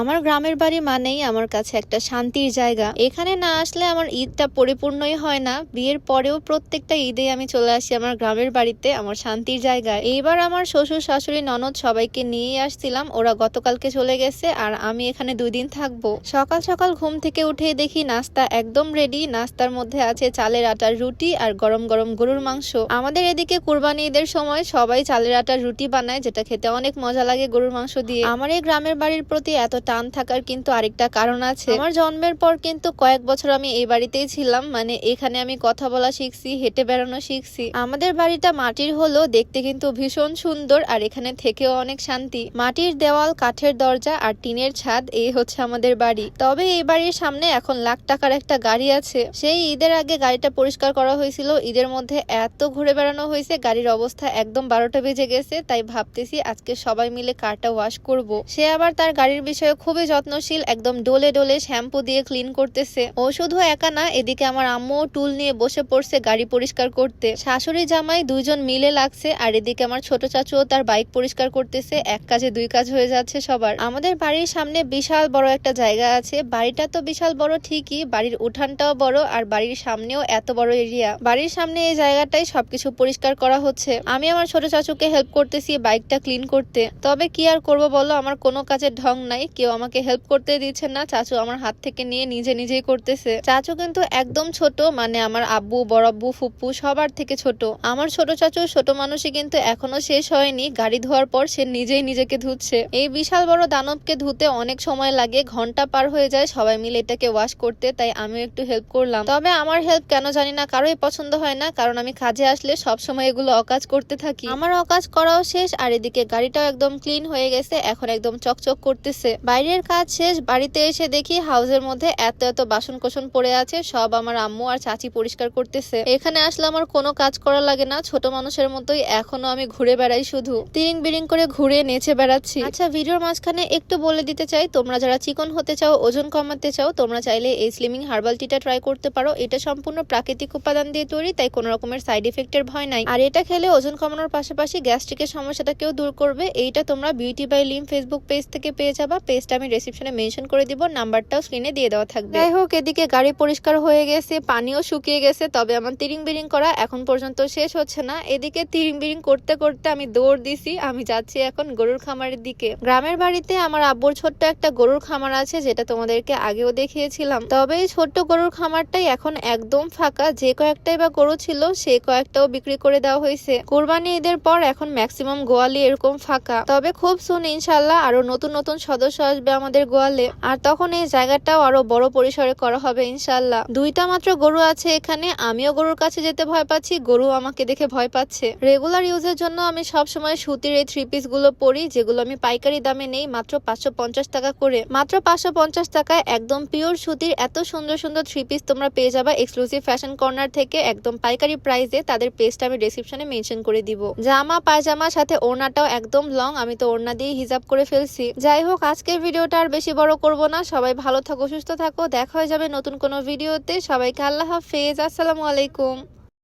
আমার গ্রামের বাড়ি মানেই আমার কাছে একটা শান্তির জায়গা। এখানে না আসলে আমার ঈদটা পরিপূর্ণই হয় না। বিয়ের পরেও প্রত্যেকটা ঈদে আমি চলে আসি আমার গ্রামের বাড়িতে, আমার শান্তির জায়গায়। এইবার আমার শ্বশুর, শাশুড়ি, ননদ সবাইকে নিয়েই আসছিলাম। ওরা গতকালকে চলে গেছে আর আমি এখানে দুই দিন থাকব। সকাল সকাল ঘুম থেকে উঠে দেখি নাস্তা একদম রেডি নাস্তার মধ্যে আছে চালের আটার রুটি আর গরম গরম গরুর মাংস। আমাদের এদিকে কুরবানি ঈদের সময় সবাই চালের আটার রুটি বানায়, যেটা খেতে অনেক মজা লাগে গরুর মাংস দিয়ে। আমার এই গ্রামের বাড়ির প্রতি এত টান থাকার কিন্তু আরেকটা কারণ আছে। আমার জন্মের পর কিন্তু কয়েক বছর আমি এই বাড়িতেই ছিলাম মানে এখানে আমি কথা বলা শিখছি, হেঁটে বেড়ানো শিখছি। আমাদের বাড়িটা মাটির হলেও দেখতে কিন্তু ভীষণ সুন্দর আর এখানে থেকেও অনেক শান্তি। মাটির দেওয়াল, কাঠের দরজা আর টিনের ছাদ, এই হচ্ছে আমাদের বাড়ি। তবে এই বাড়ির সামনে এখন লাখ টাকার একটা গাড়ি আছে। সেই ঈদের আগে গাড়িটা পরিষ্কার করা হয়েছিল। ঈদের মধ্যে এত ঘুরে বেড়ানো হয়েছে, গাড়ির অবস্থা একদম বারোটা বেজে গেছে, তাই ভাবতেছি আজকে সবাই মিলে কারটা ওয়াশ করব। সে আবার তার গাড়ির বিষয়ে খুবই যত্নশীল, একদম ডোলে ডোলে শ্যাম্পু দিয়ে ক্লিন করতেছে। ও শুধু একা না, এদিকে আমার আম্মু টুল নিয়ে বসে পড়ছে গাড়ি পরিষ্কার করতে। শাশুড়ি জামাই দুইজন মিলে লাগছে, আর এদিকে আমার ছোট চাচুও তার বাইক পরিষ্কার করতেছে, এক কাজে দুই কাজ হয়ে যাচ্ছে সবার। আমাদের বাড়ির সামনে বিশাল বড় একটা জায়গা আছে, বাড়িটা তো বিশাল বড় ঠিকই, বাড়ির উঠানটাও বড়, আর বাড়ির সামনেও এত বড় এরিয়া। বাড়ির সামনে এই জায়গাটাই সবকিছু পরিষ্কার করা হচ্ছে। আমি আমার ছোট চাচুকে হেল্প করতেছি বাইকটা ক্লিন করতে। তবে কি আর করব বলো, আমার কোনো কাজের ঢং নাই কেউ আমাকে হেল্প করতে দিচ্ছে না, চাচু আমার হাত থেকে নিয়ে নিজে নিজেই করতেছে। চাচু কিন্তু একদম ছোট মানে আমার আব্বু, বড় আব্বু ফুপ্পু সবার থেকে ছোট। আমার ছোট চাচু ছোট মানুষই কিন্তু এখনও শেষ হয়নি, গাড়ি ধোয়ার পর সে নিজেই নিজেকে ধুচ্ছে। এই বিশাল বড় দানবকে ধুতে অনেক সময় লাগে, ঘণ্টা পার হয়ে যায়, সবাই মিলে এটাকে ওয়াশ করতে, তাই আমিও একটু হেল্প করলাম। তবে আমার হেল্প কেন জানি না, কারোই পছন্দ হয় না, কারণ আমি কাজে আসলে সব সময় এগুলো অকাজ করতে থাকি। আমার অকাজ করাও শেষ, আর এদিকে গাড়িটাও একদম ক্লিন হয়ে গেছে, এখন একদম চকচক করতেছে। বাইরের কাজ শেষ, বাড়িতে এসে দেখি হাউসের মধ্যে এত এত বাসন কোসন পড়ে আছে, সব আমার আম্মু আর চাচি পরিষ্কার করতেছে। এখানে আসলে আমার কোনো কাজ করা লাগে না, ছোট মানুষের মতোই এখনও আমি ঘুরে বেড়াই শুধু। তিরিং বিরিং করে ঘুরে নেচে বেড়াচ্ছি। আচ্ছা ভিডিওর মাঝখানে একটু বলে দিতে চাই, তোমরা যারা চিকন হতে চাও, ওজন কমাতে চাও, তোমরা চাইলে এই স্লিমিং হার্বাল টিটা ট্রাই করতে পারো। এটা সম্পূর্ণ প্রাকৃতিক উপাদান দিয়ে তৈরি, তাই কোনো রকমের সাইড এফেক্টের ভয় নাই। আর এটা খেলে ওজন কমানোর পাশাপাশি গ্যাস্ট্রিকের সমস্যাটাকেও দূর করবে। এইটা তোমরা beauty by Lim Facebook page থেকে পেয়ে যাবা পেজটা আমি রেসিপশনে মেনশন করে দিব, নাম্বারটাও স্ক্রিনে দিয়ে দেওয়া থাকবে। যাই হোক, এদিকে গাড়ি পরিষ্কার হয়ে গেছে, পানিও শুকিয়ে গেছে, তবে আমার তিরিং বিরিং করা এখন পর্যন্ত শেষ হচ্ছে না। এদিকে তিরিং বিরিং করতে করতে আমি দৌড় দিছি, আমি যাচ্ছি এখন গরুর খামারের দিকে। গ্রামের বাড়িতে আমার আব্বুর ছোট্ট একটা গরুর খামার আছে, যেটা তোমাদেরকে আগেও দেখিয়েছিলাম। তবে এই ছোট্ট গরুর খামারটাই এখন একদম ফাঁকা, যে কয়েকটাই বা গরু ছিল সে কয়েকটাও বিক্রি করে দেওয়া হয়েছে। কোরবানি ঈদের পর এখন ম্যাক্সিমাম গোয়ালি এরকম ফাঁকা। তবে খুব সুন ইনশাল্লাহ আরও নতুন নতুন সদস্য আসবে আমাদের গোয়ালে, আর তখন এই জায়গাটাও আরও বড় পরিসরে করা হবে ইনশাল্লাহ দুইটা মাত্র গরু আছে এখানে, আমিও গরুর কাছে যেতে ভয় পাচ্ছি, গরু আমাকে দেখে ভয় পাচ্ছে। রেগুলার ইউজের জন্য আমি সব সময় সুতির এই থ্রি পিসগুলো পরি, যেগুলো আমি পাইকারি দামে নেই, মাত্র পাঁচশো পঞ্চাশ টাকা করে। মাত্র পাঁচশো পঞ্চাশ টাকায় একদম পিওর সুতির এত সুন্দর সুন্দর থ্রি পিস তোমরা পেয়ে যাবা এক্সক্লুসিভ ফ্যাশন কর্নার থেকে, একদম পাইকারি প্রাইসে তাদের পেজটা আমি ডেসক্রিপশনে মেনশন করে দিব। জামা, পায়জামার সাথে ওড়নাটাও একদম লং আমি তো ওড়না দিয়ে হিজাব করে ফেলছি। যাই হোক আজকের ভিডিওটা আর বেশি বড় করব না। সবাই ভালো থাকো, সুস্থ থাকো। দেখা হয়ে যাবে নতুন কোনো ভিডিওতে। সবাইকে আল্লাহ হাফেজ। আসসালামু আলাইকুম।